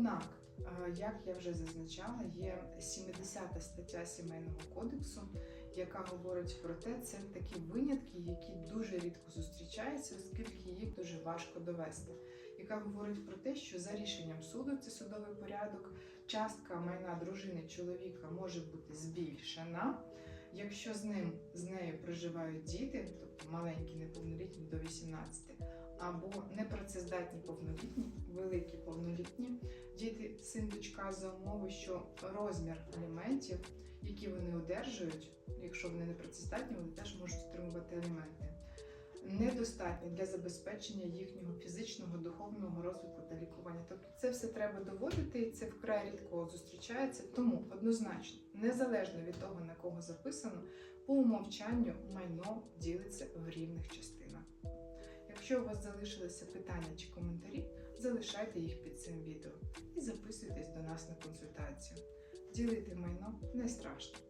Однак, е, як я вже зазначала, є 70 стаття Сімейного кодексу, яка говорить про те, це такі винятки, які дуже рідко зустрічаються, оскільки їх дуже важко довести. Яка говорить про те, що за рішенням суду, це судовий порядок, частка майна дружини чоловіка може бути збільшена, якщо з ним з нею проживають діти, тобто маленькі неповнолітні до 18, або непрацездатні повнолітні, великі повнолітні діти, син, дочка за умови, що розмір аліментів, які вони одержують, якщо вони непрацездатні, вони теж можуть отримувати аліменти. Недостатні для забезпечення їхнього фізичного, духовного розвитку та лікування. Тобто це все треба доводити, і це вкрай рідко зустрічається. Тому однозначно, незалежно від того, на кого записано, по умовчанню майно ділиться в рівних частинах. Якщо у вас залишилися питання чи коментарі, залишайте їх під цим відео і записуйтесь до нас на консультацію. Ділити майно не страшно.